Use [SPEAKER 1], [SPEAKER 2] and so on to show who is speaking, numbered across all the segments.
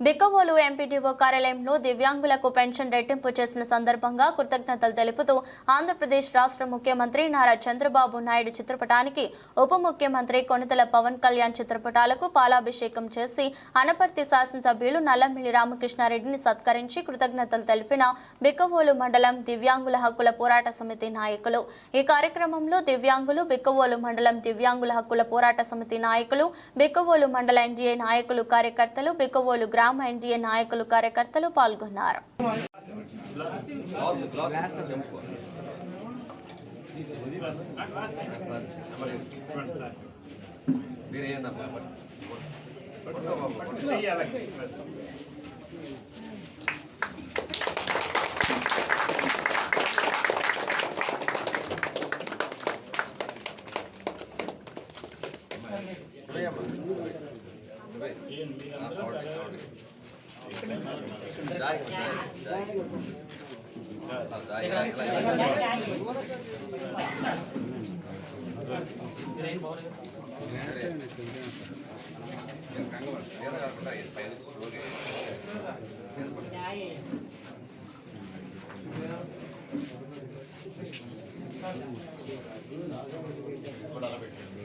[SPEAKER 1] Bikkavolu MPTO కార్యాలయంలో దివ్యాంగులకు pension రెట్టింపు చేసిన సందర్భంగా కృతజ్ఞతలు తెలుపుతూ ఆంధ్రప్రదేశ్ రాష్ట్ర ముఖ్యమంత్రి నారా చంద్రబాబు నాయుడు చిత్రపటానికి ఉప ముఖ్యమంత్రి కొనితెల పవన్ కళ్యాణ్ చిత్రపటాలకు పాలాభిషేకం చేసి అనపర్తి శాసనసభ్యులు నల్లమిల్లి రామకృష్ణారెడ్డిని సత్కరించి కృతజ్ఞతలు తెలిపిన బిక్కవోలు మండలం దివ్యాంగుల హక్కుల పోరాట సమితి నాయకులు. ఈ కార్యక్రమంలో దివ్యాంగులు బిక్కవోలు మండలం దివ్యాంగుల హక్కుల పోరాట సమితి నాయకులు బిక్కవోలు మండల ఎన్డీఏ నాయకులు కార్యకర్తలు బిక్కవోలు గ్రామ ఎన్డీఏ నాయకులు కార్యకర్తలు పాల్గొన్నారు.
[SPEAKER 2] ఇప్పుడు అలా పెట్టండి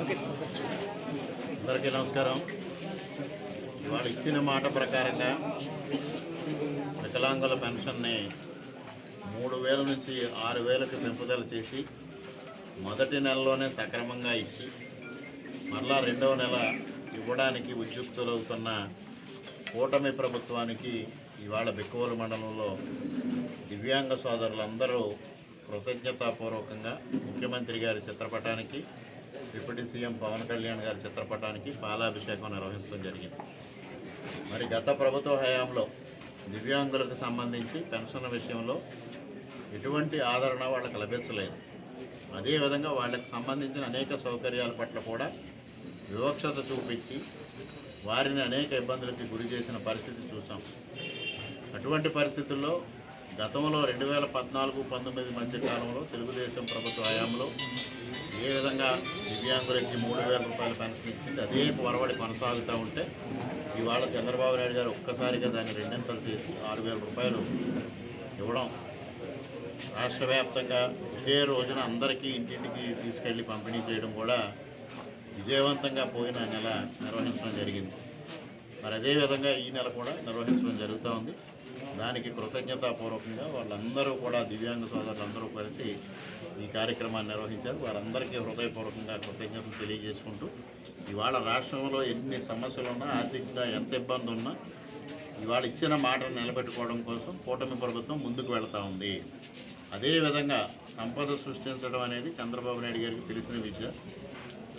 [SPEAKER 3] ఓకే
[SPEAKER 4] అందరికీ నమస్కారం. వాళ్ళు ఇచ్చిన మాట ప్రకారంగా వికలాంగుల పెన్షన్ని మూడు వేల నుంచి ఆరు వేలకు పెంపుదల చేసి మొదటి నెలలోనే సక్రమంగా ఇచ్చి మరలా రెండవ నెల ఇవ్వడానికి ఉద్యుక్తులవుతున్న కూటమి ప్రభుత్వానికి ఇవాళ బిక్కువల మండలంలో దివ్యాంగ సోదరులందరూ కృతజ్ఞతాపూర్వకంగా ముఖ్యమంత్రి గారి చిత్రపటానికి డిప్యూటీ సీఎం పవన్ కళ్యాణ్ గారి చిత్రపటానికి పాలాభిషేకం నిర్వహించడం జరిగింది. మరి గత ప్రభుత్వ హయాంలో దివ్యాంగులకు సంబంధించి పెన్షన్ విషయంలో ఎటువంటి ఆదరణ వాళ్ళకి లభించలేదు. అదేవిధంగా వాళ్ళకి సంబంధించిన అనేక సౌకర్యాల పట్ల కూడా వివక్షత చూపించి వారిని అనేక ఇబ్బందులకి గురి చేసిన పరిస్థితి చూసాం. అటువంటి పరిస్థితుల్లో గతంలో రెండు వేల పద్నాలుగు పంతొమ్మిది మధ్య కాలంలో తెలుగుదేశం ప్రభుత్వ హయాంలో ఏ విధంగా దివ్యాంగులకి మూడు వేల రూపాయల పెన్షన్ ఇచ్చింది అదే పొరవడి కొనసాగుతూ ఉంటే ఇవాళ చంద్రబాబు నాయుడు గారు ఒక్కసారిగా దాన్ని రెండింతలు చేసి ఆరు వేల రూపాయలు ఇవ్వడం రాష్ట్ర వ్యాప్తంగా ఒకే రోజున అందరికీ ఇంటింటికి తీసుకెళ్ళి పంపిణీ చేయడం కూడా విజయవంతంగా పోయిన నెల నిర్వహించడం జరిగింది. మరి అదేవిధంగా ఈ నెల కూడా నిర్వహించడం జరుగుతూ ఉంది. దానికి కృతజ్ఞతాపూర్వకంగా వాళ్ళందరూ కూడా దివ్యాంగ సోదరులందరూ కలిసి ఈ కార్యక్రమాన్ని నిర్వహించారు. వారందరికీ హృదయపూర్వకంగా కృతజ్ఞతలు తెలియజేసుకుంటూ ఇవాళ రాష్ట్రంలో ఎన్ని సమస్యలు ఉన్నా ఆర్థికంగా ఎంత ఇబ్బంది ఉన్నా ఇవాళ ఇచ్చిన మాటను నిలబెట్టుకోవడం కోసం కూటమి ప్రభుత్వం ముందుకు వెళ్తూ ఉంది. అదేవిధంగా సంపద సృష్టించడం అనేది చంద్రబాబు నాయుడు గారికి తెలిసిన విద్య.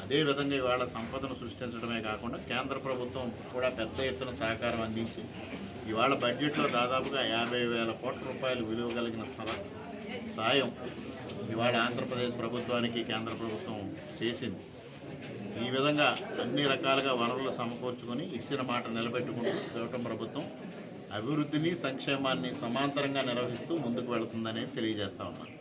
[SPEAKER 4] అదేవిధంగా ఇవాళ సంపదను సృష్టించడమే కాకుండా కేంద్ర ప్రభుత్వం కూడా పెద్ద ఎత్తున సహకారం అందించి ఇవాళ బడ్జెట్లో దాదాపుగా యాభై వేల కోట్ల రూపాయలు విలువ కలిగిన సాయం ఇవాళ ఆంధ్రప్రదేశ్ ప్రభుత్వానికి కేంద్ర ప్రభుత్వం చేసింది. ఈ విధంగా అన్ని రకాలుగా వనరులు సమకూర్చుకొని ఇచ్చిన మాట నిలబెట్టుకుంటూ కూటమి ప్రభుత్వం అభివృద్ధిని సంక్షేమాన్ని సమాంతరంగా నిర్వహిస్తూ ముందుకు వెళుతుందని తెలియజేస్తా ఉన్నాను.